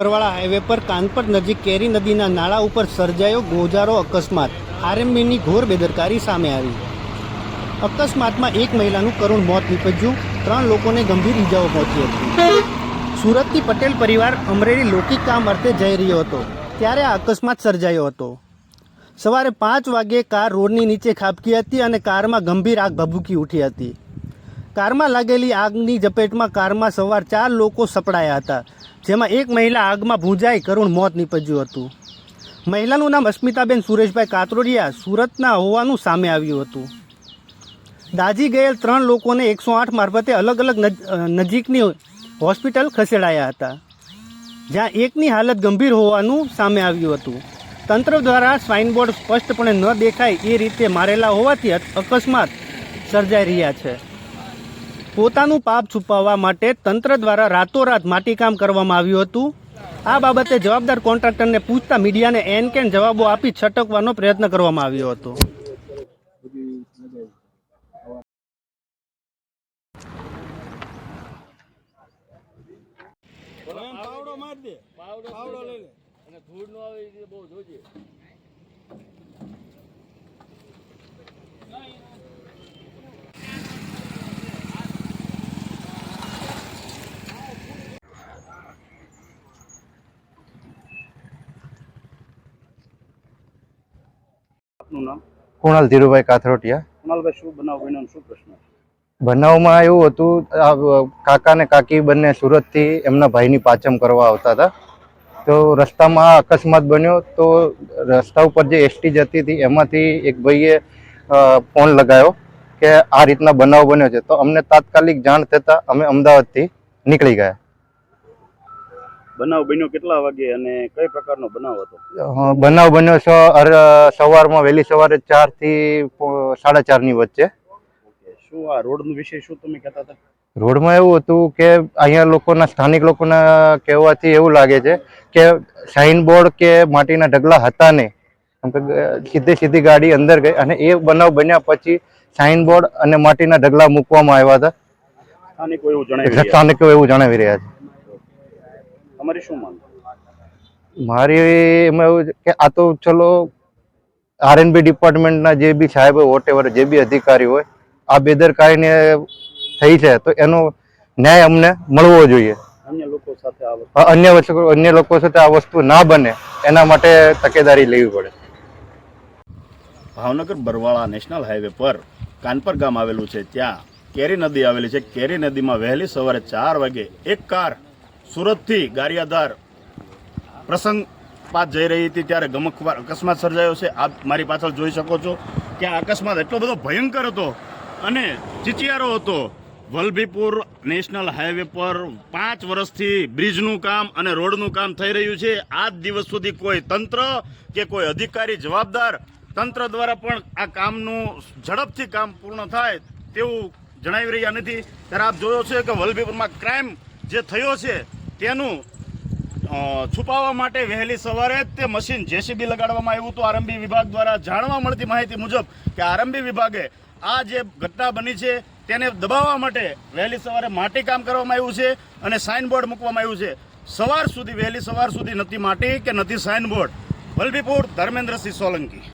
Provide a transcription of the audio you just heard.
પરવાળા highway પર કાનપર નજીક કેરી નદીના નાળા ઉપર સર્જાયો ગોજારો અકસ્માત. આરએમબીની ઘોર બેદરકારી સામે આવી. અકસ્માતમાં એક મહિલાનું કરુણ મોત નીપજ્યું. ત્રણ લોકોને ગંભીર ઈજાઓ પહોંચી હતી. સુરતથી પટેલ પરિવાર અમરેલી લૌકિક કામ અર્થે જઈ રહ્યો હતો. ત્યારે આ અકસ્માત સર્જાયો હતો. સવારે પાંચ વાગ્યે કાર રોડની નીચે ખાબકી હતી અને કારમાં ગંભીર આગ ભભૂકી ઉઠી હતી. કારમાં લાગેલી આગની ઝપેટમાં કારમાં સવાર ચાર લોકો સપડાયા હતા, જેમાં એક મહિલા આગમાં ભૂંજાઈ કરુણ મોત નીપજ્યું હતું. મહિલાનું નામ અસ્મિતાબેન સુરેશભાઈ કાતરોડિયા સુરતના હોવાનું સામે આવ્યું હતું. દાઝી ગયેલ ત્રણ લોકોને એકસો આઠ મારફતે અલગ અલગ નજ- નજીકની હોસ્પિટલ ખસેડાયા હતા. જ્યાં એકની હાલત ગંભીર હોવાનું સામે આવ્યું હતું. તંત્ર દ્વારા સ્વાઇન બોર્ડ સ્પષ્ટપણે ન દેખાય એ રીતે મારેલા હોવાથી અકસ્માત સર્જાઈ રહ્યા છે. પોતાનું પાપ છુપાવવા માટે તંત્ર દ્વારા રાતોરાત માટીકામ કરવામાં આવ્યું હતું. આ બાબતે જવાબદાર કોન્ટ્રાક્ટરને પૂછતા મીડિયાને એન કેન જવાબો આપી છટકવાનો પ્રયત્ન કરવામાં આવ્યો હતો. આપનું નામ? કુણાલ ધીરુભાઈ કાથરોટિયા. કુણાલભાઈ શું બનાવ બન્યો શું પ્રશ્ન બનાવમાં એવું હતું કાકા ને કાકી બંને સુરતથી એમના ભાઈની પાચમ કરવા આવતા હતા. તો રસ્તામાં અકસ્માત બન્યો તો રસ્તા ઉપર જે એસટી જતી હતી એમાંથી એક ભાઈએ ફોન લગાવ્યો કે આ રીતના બનાવ બન્યો છે. તો અમને તાત્કાલિક જાણ થતાં અમે અમદાવાદથી નીકળી ગયા. બનાવ બન્યો કેટલા વાગે અને કઈ પ્રકારનો બનાવ હતો? બનાવ બન્યો છે સવારમાં વહેલી સવારે ચારથી સાડા ચારની વચ્ચે શું આ રોડનું વિશે શું તમે કહેતા હતા? રોડમાં એવું હતું કે અહીંયા લોકોના સ્થાનિક લોકોના કહેવાથી એવું લાગે છે કે સાઇન બોર્ડ કે માટીના ઢગલા હતા નહીં. સીધી સીધી ગાડી અંદર ગઈ અને એ બનાવ બન્યા પછી સાઇન બોર્ડ અને માટીના ઢગલા મૂકવામાં આવ્યા હતા. સ્થાનિકો એવું જણાવી રહ્યા છે. તમારી શું માન મારી એમાં એવું છે કે આ તો ચલો આરએનબી ડિપાર્ટમેન્ટના જે બી સાહેબ હોય વોટેવર જે બી અધિકારી હોય આ બેદરકારીને થઈ છે તો એનો ન્યાય અમને મળવો જોઈએ. અન્ય લોકો સાથે આ અન્ય લોકો સાથે આ વસ્તુ ના બને એના માટે તકેદારી લેવી પડે. ભાવનગર બરવાળા નેશનલ હાઈવે પર કાનપર ગામ આવેલું છે. ત્યાં કેરી નદી આવેલી છે. કેરી નદીમાં વહેલી સવારે ચાર વાગે એક કાર સુરતથી ગારિયાધાર પ્રસંગ પાસ જઈ રહી હતી ત્યારે ગમકવાર અકસ્માત સર્જાયો છે. આપ મારી પાછળ જોઈ શકો છો કે આ અકસ્માત એટલો બધો ભયંકર હતો અને ચીચિયારો હતો. વલભીપુર નેશનલ હાઈવે પર પાંચ વર્ષથી બ્રિજનું કામ અને રોડનું કામ થઈ રહ્યું છે. આજ દિવસ સુધી કોઈ તંત્ર કે કોઈ અધિકારી જવાબદાર તંત્ર દ્વારા પણ આ કામનું ઝડપથી કામ પૂર્ણ થાય તેવું જણાવી રહ્યા નથી. ત્યારે આપ જોયો છે કે વલભીપુરમાં ક્રાઇમ જે થયો છે તેનું છુપાવવા માટે વહેલી સવારે જ તે મશીન જેસીબી લગાડવામાં આવ્યું હતું. આરંભી વિભાગ દ્વારા જાણવા મળતી માહિતી મુજબ કે આરંભી વિભાગે આ જે ઘટના બની છે તેને દબાવવા માટે વહેલી સવારે માટી કામ કરવામાં આવ્યું છે અને સાઇન બોર્ડ મૂકવામાં આવ્યું છે. સવાર સુધી, વહેલી સવાર સુધી નથી માટી કે નથી સાઇન બોર્ડ વલભીપુર, ધર્મેન્દ્રસિંહ સોલંકી.